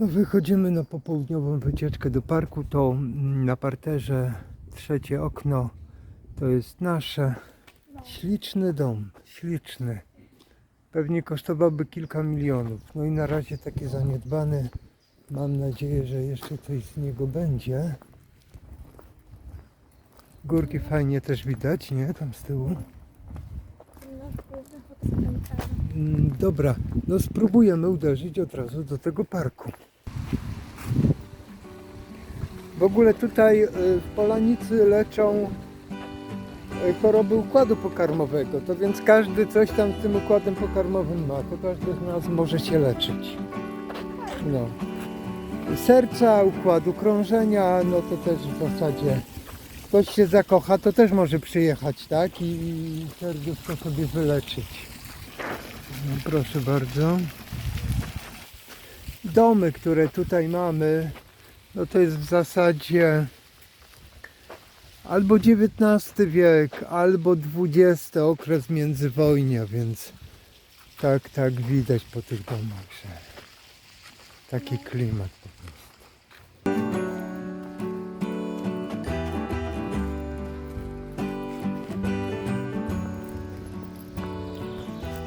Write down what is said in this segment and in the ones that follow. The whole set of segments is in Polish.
No, wychodzimy na popołudniową wycieczkę do parku. To mm, na parterze trzecie okno. To jest nasze. Śliczny dom, śliczny. Pewnie kosztowałby kilka milionów. No i na razie taki zaniedbany. Mam nadzieję, że jeszcze coś z niego będzie. Górki fajnie też widać, nie? Tam z tyłu. Mm, Dobra, no spróbujemy uderzyć od razu do tego parku. W ogóle tutaj y, w Polanicy leczą y, choroby układu pokarmowego, to więc każdy coś tam z tym układem pokarmowym ma, to każdy z nas może się leczyć. No. Serca, układu krążenia, no to też w zasadzie ktoś się zakocha, to też może przyjechać, tak? I, i serduszko sobie wyleczyć. No, proszę bardzo. Domy, które tutaj mamy, no to jest w zasadzie albo XIX wiek, albo XX okres międzywojnia, więc tak, tak widać po tych domach, że taki klimat po prostu.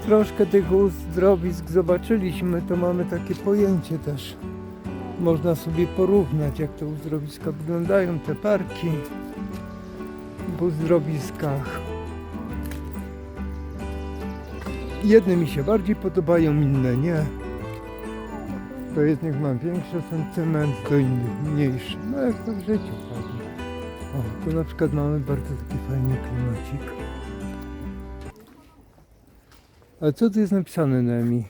troszkę tych uzdrowisk zobaczyliśmy, to mamy takie pojęcie też. Można sobie porównać, jak te uzdrowiska wyglądają, te parki w uzdrowiskach. Jedne mi się bardziej podobają, inne nie. Do jednych mam większy sentyment, do innych mniejszy. No jak to w życiu pewnie. O, tu na przykład mamy bardzo taki fajny klimacik. A co tu jest napisane Nemi?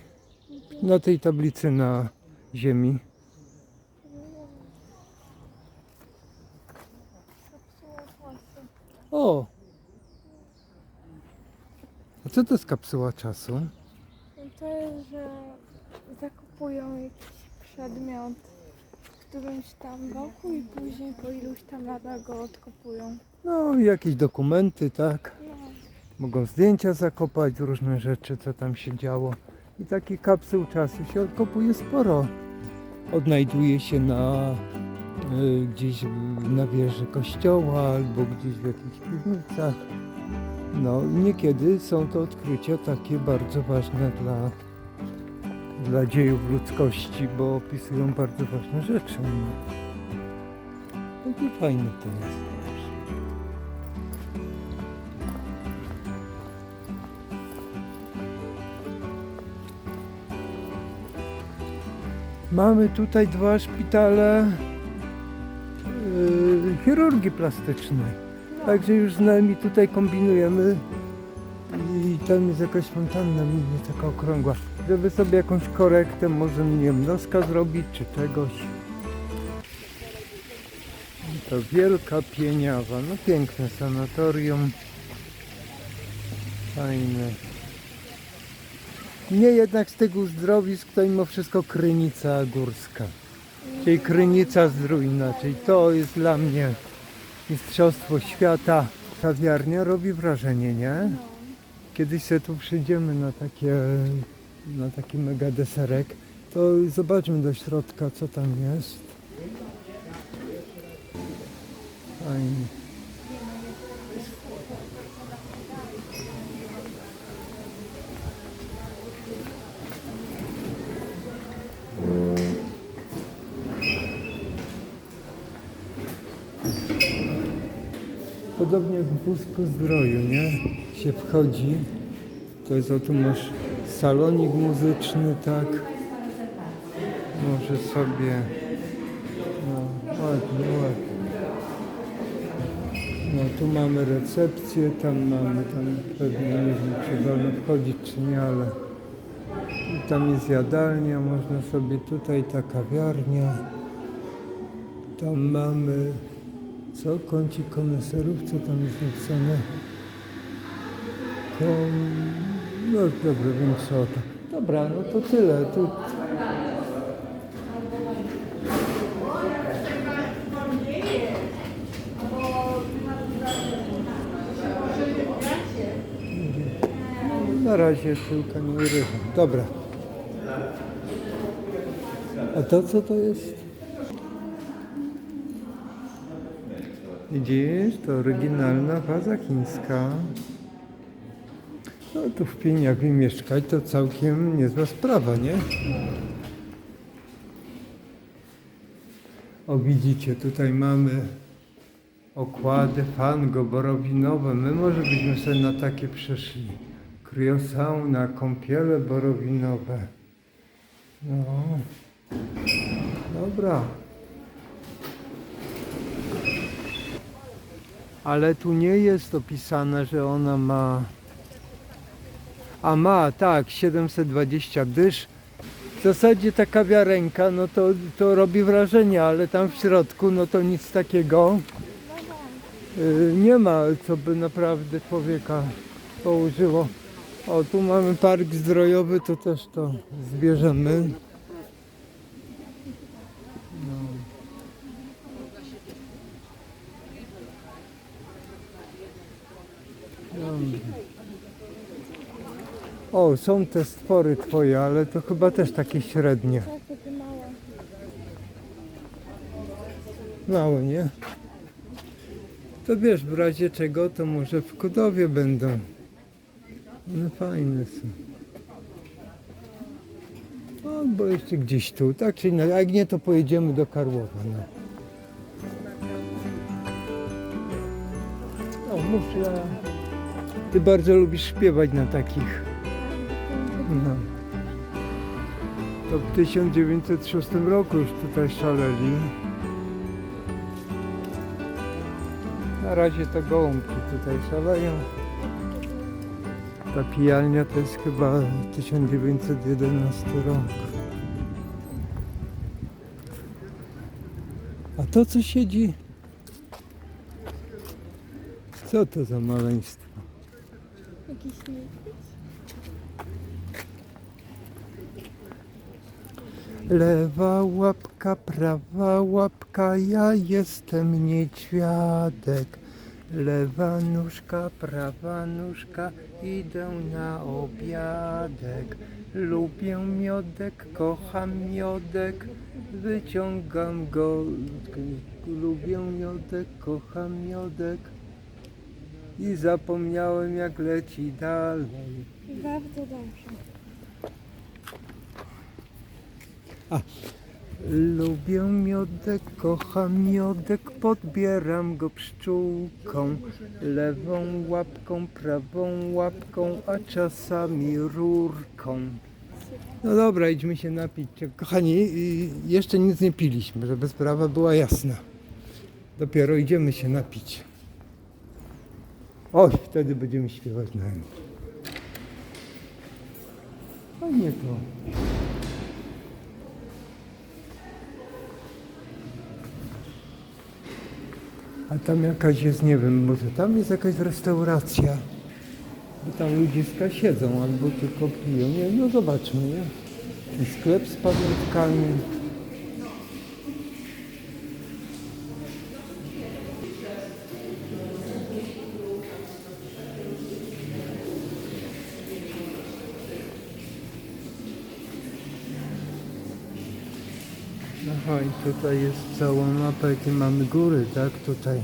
Na tej tablicy na ziemi. O! A co to jest kapsuła czasu? To jest, że zakupują jakiś przedmiot w którymś tam roku i później po iluś tam latach go odkupują. No, jakieś dokumenty, tak? No, Mogą zdjęcia zakopać, różne rzeczy, co tam się działo. I takich kapsuł czasu się odkopuje sporo. Odnajduje się na y, gdzieś na wieży kościoła albo gdzieś w jakichś piwnicach. No niekiedy są to odkrycia takie bardzo ważne dla, dla dziejów ludzkości, bo opisują bardzo ważne rzeczy. No. Takie fajne to jest. Mamy tutaj dwa szpitale yy, chirurgii plastycznej. Także już z nami tutaj kombinujemy i tam jest jakaś fontanna mini, taka okrągła, żeby sobie jakąś korektę, może nie wiem, noska zrobić czy czegoś. I To wielka pieniawa, no piękne sanatorium. Fajne. Nie jednak z tych uzdrowisk to mimo wszystko Krynica Górska. Czyli Krynica Zdrójna, czyli to jest dla mnie Mistrzostwo Świata. Kawiarnia robi wrażenie, nie? Kiedyś sobie tu przyjdziemy na takie, na taki mega deserek, to zobaczmy do środka, co tam jest. Fajnie. Podobnie jak w wózku zdroju, nie? Się wchodzi, to jest o tu masz salonik muzyczny, tak? Może sobie, no ładnie, ładnie. No tu mamy recepcję, tam mamy, tam pewnie nie wiem czy wolno wchodzić czy nie, ale i tam jest jadalnia, można sobie tutaj ta kawiarnia. Tam mamy co? Kącik koneserów, co tam jest napisane? Kom... No dobra, to. Dobra, no to tyle. Tu... Na razie tyłka nie urywam. Dobra. A to co to jest? Widzisz, to oryginalna waza chińska. No tu w Pieniawie mieszkać to całkiem niezła sprawa, nie? O widzicie, tutaj mamy okłady fango borowinowe. My może byśmy sobie na takie przeszli. Kriosauna, kąpiele borowinowe. No. Dobra. Ale tu nie jest opisane, że ona ma. A ma, tak, 720 dysz. W zasadzie ta kawiarenka, no to, to robi wrażenie, ale tam w środku, no to nic takiego y, nie ma, co by naprawdę człowieka położyło. O, tu mamy park zdrojowy, to też to zbierzemy. O, są te stwory twoje, ale to chyba też takie średnie. Małe, nie? To wiesz, w razie czego, to może w Kudowie będą. No fajne są. Albo jeszcze gdzieś tu, tak czy inaczej. Jak nie, to pojedziemy do Karłowa. No. O, muszla. Ty bardzo lubisz śpiewać na takich. No. To w 1906 roku już tutaj szaleli. Na razie to gołąbki tutaj szaleją. Ta pijalnia to jest chyba 1911 rok. A to co siedzi? Co to za maleństwo? Jakiś niedźwiedź. Lewa łapka, prawa łapka, ja jestem niedźwiadek. Lewa nóżka, prawa nóżka, idę na obiadek. Lubię miodek, kocham miodek, wyciągam go. Lubię miodek, kocham miodek. I zapomniałem jak leci dalej. Bardzo dobrze. Lubię miodek, kocham miodek, podbieram go pszczółką, lewą łapką, prawą łapką, a czasami rurką. No dobra, idźmy się napić. Kochani, jeszcze nic nie piliśmy, żeby sprawa była jasna. Dopiero idziemy się napić. Oj, wtedy będziemy śpiewać na nim. Fajnie to. A tam jakaś jest, nie wiem, może tam jest jakaś restauracja. Bo tam ludziska siedzą albo tylko piją. Nie, no zobaczmy, nie? I sklep z pamiątkami. Aha, i tutaj jest cała mapa, jakie mamy góry, tak? Tutaj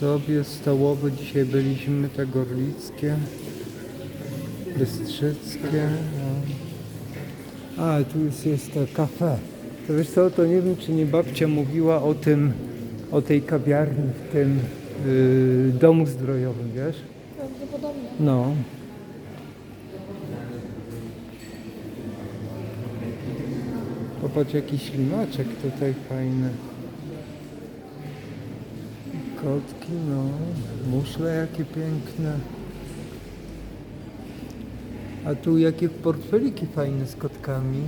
sobie stołowe, dzisiaj byliśmy te gorlickie, bystrzyckie. A, tu jest, jest to kafe. To wiesz co, to nie wiem, czy nie babcia mówiła o tym, o tej kawiarni w tym yy, domu zdrojowym, wiesz? Prawdopodobnie. No. Popatrz, jaki ślimaczek tutaj fajny. Kotki, no. Muszle jakie piękne. A tu jakie portfeliki fajne z kotkami.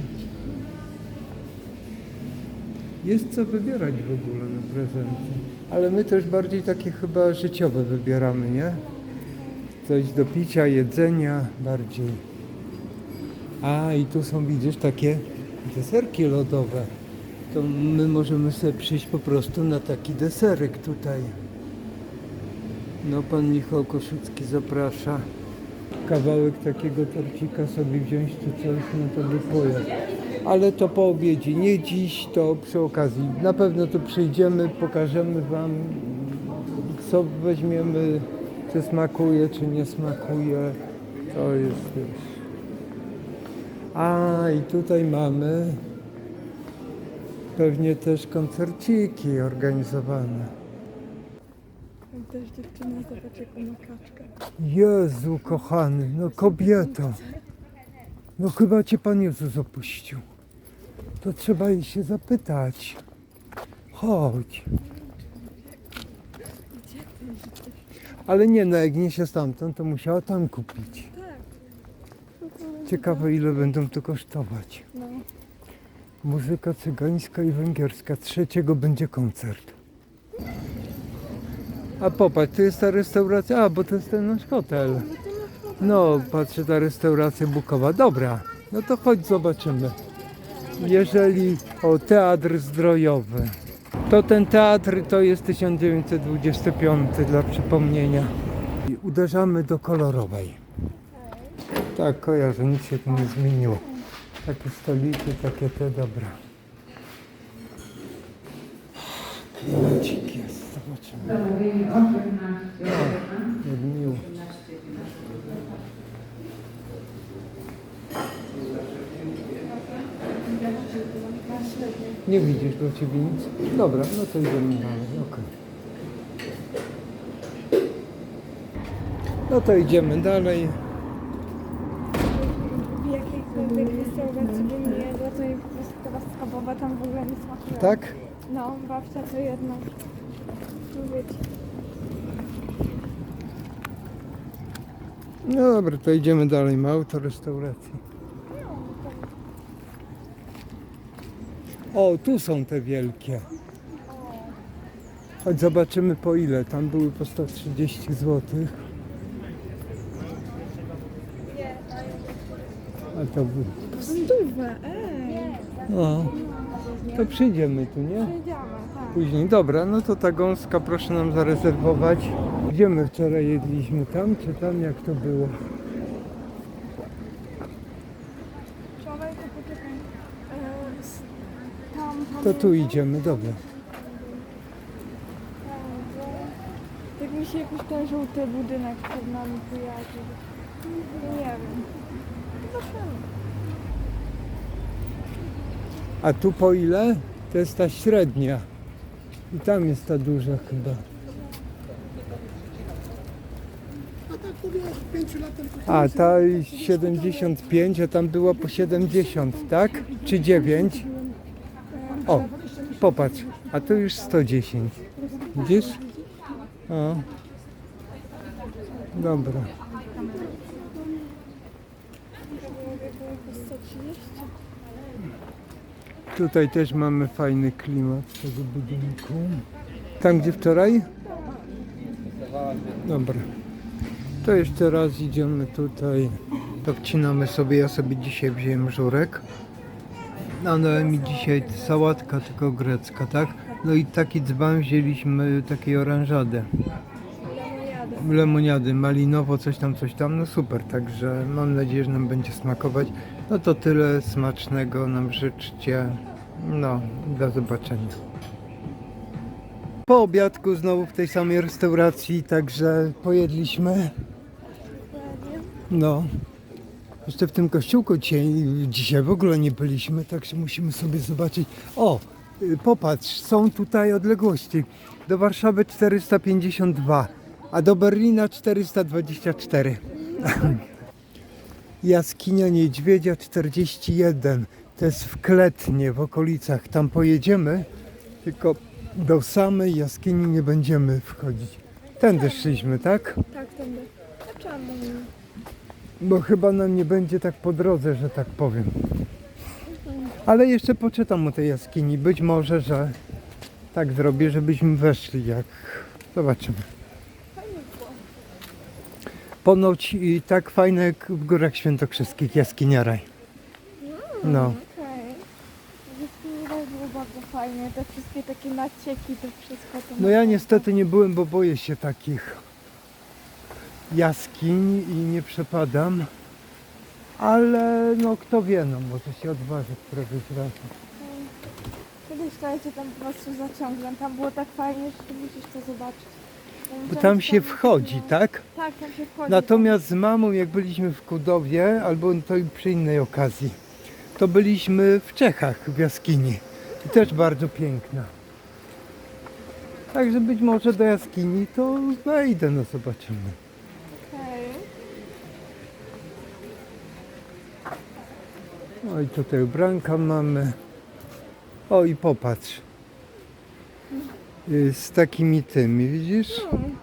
Jest co wybierać w ogóle na prezenty. Ale my też bardziej takie chyba życiowe wybieramy, nie? Coś do picia, jedzenia bardziej. A i tu są, widzisz, takie deserki lodowe. To my możemy sobie przyjść po prostu na taki deserek tutaj. No, pan Michał Koszycki zaprasza. Kawałek takiego torcika sobie wziąć czy coś, no to by. Ale to po obiedzie, nie dziś, to przy okazji. Na pewno tu przyjdziemy, pokażemy Wam, co weźmiemy, czy smakuje, czy nie smakuje. To jest już. A i tutaj mamy pewnie też koncerciki organizowane. Też dziewczyna, zobacz jaką ma kaczkę. Jezu kochany, no kobieto. No chyba cię Pan Jezus opuścił. To trzeba jej się zapytać. Chodź. Ale nie, no jak nie się stamtąd, to musiała tam kupić. Ciekawe ile będą to kosztować. No. Muzyka cygańska i węgierska. Trzeciego będzie koncert. A popatrz, tu jest ta restauracja. A, bo to jest ten nasz hotel. No, patrzę, ta restauracja bukowa. Dobra, no to chodź zobaczymy. Jeżeli o teatr zdrojowy, to ten teatr to jest 1925 dla przypomnienia. I uderzamy do kolorowej. Tak, kojarzę, nic się tu nie zmieniło. Takie stoliki, takie te, dobra. Klimacik jest, zobaczymy. No. Nie widzisz do ciebie nic? Dobra, no to idziemy dalej, okej. No to idziemy dalej. W jakiejkolwiek restauracji bym nie jadła, to jej po prostu teraz schabowa Tak? No, babcia to jedna. Mówię ci. No dobra, to idziemy dalej. Ma auto restauracji. O, tu są te wielkie. Chodź zobaczymy po ile. Tam były po 130 zł. A to by... Stówę, ej! No. To przyjdziemy tu, nie? Jedziemy, tak. Później. Dobra, no to ta gąska proszę nam zarezerwować. Gdzie my wczoraj jedliśmy? Tam czy tam? Jak to było? Wczoraj to poczekaj. E, s- tam, tam. To tu idziemy, dobra. Tak mi się jakoś ten żółty budynek przed nami kojarzy. Nie wiem. Zobaczymy. A tu po ile? To jest ta średnia. I tam jest ta duża chyba. A ta 75, a tam była po 70, tak? Czy 9? O, popatrz, a tu już 110. Widzisz? O. Dobra. To było jakby po 130. Tutaj też mamy fajny klimat tego budynku. Tam gdzie wczoraj? Dobra. To jeszcze raz idziemy tutaj. To wcinamy sobie. Ja sobie dzisiaj wziąłem żurek. No, no mi dzisiaj sałatka tylko grecka, tak? No i taki dzban wzięliśmy takiej oranżady. Lemoniady, malinowo, coś tam, coś tam. No super, także mam nadzieję, że nam będzie smakować. No to tyle smacznego nam życzcie. No, do zobaczenia. Po obiadku znowu w tej samej restauracji, także pojedliśmy. No. Jeszcze w tym kościółku dzisiaj, dzisiaj w ogóle nie byliśmy, także musimy sobie zobaczyć. O, popatrz, są tutaj odległości. Do Warszawy 452, a do Berlina 424. Jaskinia Niedźwiedzia 41. To jest w Kletnie, w okolicach. Tam pojedziemy, tylko do samej jaskini nie będziemy wchodzić. Tędy szliśmy, tak? Tak, tędy. A czemu? Bo chyba nam nie będzie tak po drodze, że tak powiem. Ale jeszcze poczytam o tej jaskini. Być może, że tak zrobię, żebyśmy weszli jak. Zobaczymy. Ponoć i tak fajne jak w Górach Świętokrzyskich, jaskinia raj. No. Okej. Było bardzo fajnie. Te wszystkie takie nacieki, to wszystko to. No ja niestety nie byłem, bo boję się takich jaskiń i nie przepadam. Ale no kto wie, no może się odważy któregoś razu. Kiedyś słuchajcie, tam po prostu zaciągnę. Tam było tak fajnie, że ty musisz to zobaczyć. Bo tam się wchodzi, tak? Tak, tam się wchodzi. Natomiast z mamą, jak byliśmy w Kudowie, albo to i przy innej okazji, to byliśmy w Czechach, w jaskini. I też bardzo piękna. Także być może do jaskini to wejdę, no zobaczymy. Okej. No i tutaj ubranka mamy. O i popatrz. Y, Z takimi tymi, widzisz? Hmm.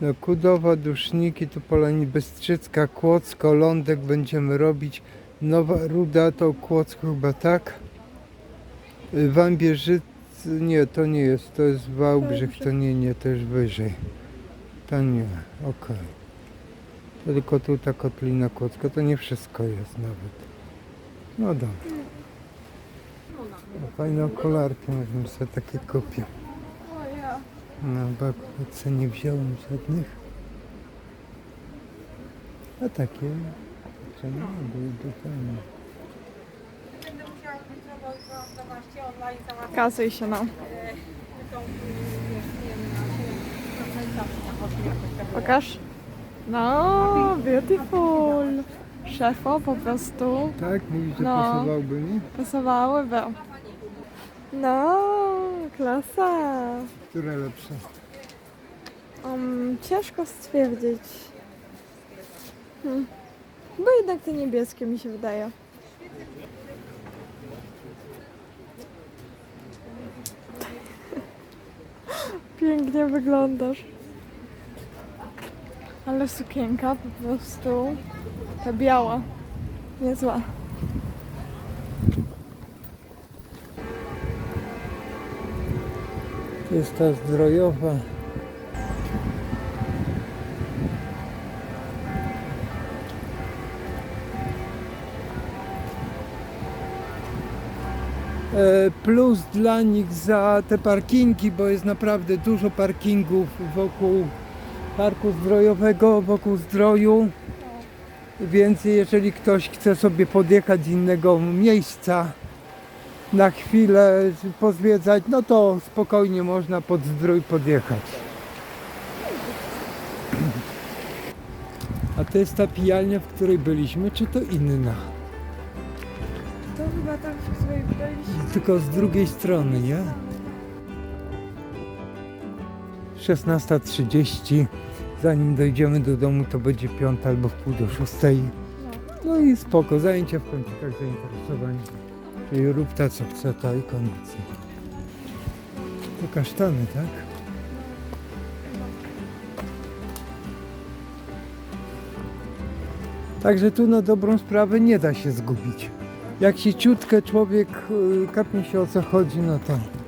No Kudowa, Duszniki, tu Polani Bystrzycka, Kłodzko, Lądek będziemy robić. Nowa Ruda to Kłodzko chyba tak. Y, Wambierzyc, nie, to nie jest, to jest Wałbrzych, to nie, nie, to już wyżej. To nie, okej. To tylko tu ta kotlina Kłodzko, to nie wszystko jest nawet. No dobra. No, Fajne okularki, możemy sobie takie kupić. No, akurat sobie nie wziąłem żadnych. A takie, czemu nie były do fajne. Kasuj się no. Pokaż. No, beautiful. Szefo po prostu Tak? Mówisz, że No. pasowałby mi? pasowałyby. No, klasa. Które lepsze? Um, ciężko stwierdzić. Hmm. Bo jednak te niebieskie mi się wydaje. Pięknie wyglądasz. Ale sukienka po prostu ta biała. Niezła. Jest ta zdrojowa. E, Plus dla nich za te parkingi, bo jest naprawdę dużo parkingów wokół parku zdrojowego, wokół zdroju. Więc jeżeli ktoś chce sobie podjechać z innego miejsca, na chwilę pozwiedzać, no to spokojnie można pod zdrój podjechać. A to jest ta pijalnia, w której byliśmy, czy to inna? To chyba tam się sobie wydaliście. Tylko z drugiej strony, nie? 16.30. Zanim dojdziemy do domu, to będzie piąta albo w pół do szóstej. No. No i spoko, zajęcia w kącikach zainteresowań. Czyli rób ta co chce, ta i koniec. To kasztany, tak? Także tu na dobrą sprawę nie da się zgubić. Jak się ciutkę człowiek y, kapnie się o co chodzi, no to...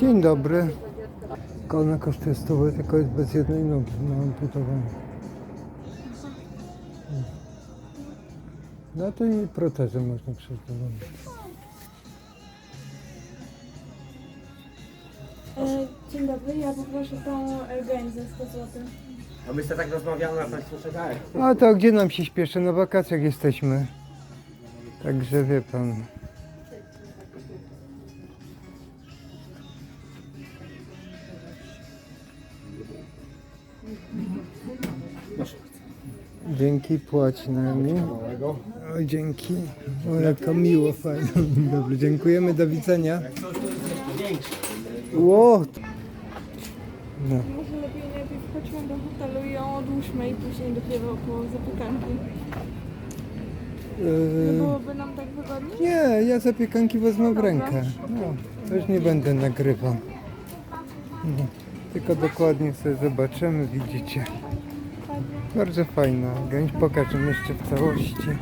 Dzień dobry. Ona kosztuje 100, tylko jest bez jednej nogi, ma amputowaną. No to i protezę można domu. E, dzień dobry, ja poproszę tą Elgain za 100 zł. A my sobie tak rozmawiamy, a Państwo czekają. A to gdzie nam się śpieszy? Na wakacjach jesteśmy. Także wie pan. Dzięki, płać nami. O, dzięki. O, jak to miło, fajnie. Dobrze, dziękujemy, do widzenia. Ło! No. Może lepiej najpierw chodźmy do hotelu i ją odłóżmy i później dopiero po zapiekanki. Nie Yy, byłoby nam tak wygodniej? Nie, ja zapiekanki wezmę w rękę. No, już nie będę nagrywał. No, tylko dokładnie sobie zobaczymy, widzicie. Bardzo fajna. Gęś pokażę jeszcze w całości.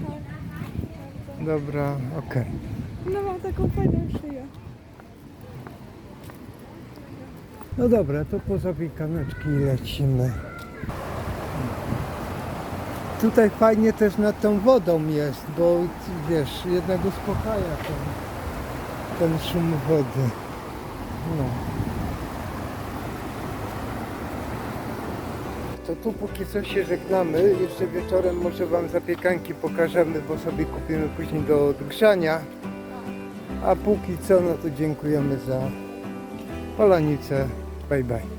Dobra, okej. No mam taką fajną szyję. No dobra, to po zapiekaneczki lecimy. Tutaj fajnie też nad tą wodą jest, bo wiesz, jednak uspokaja to. ten szum wody. No. To tu póki co się żegnamy. Jeszcze wieczorem może Wam zapiekanki pokażemy, bo sobie kupimy później do odgrzania. A póki co, no to dziękujemy za polanicę. Bye bye.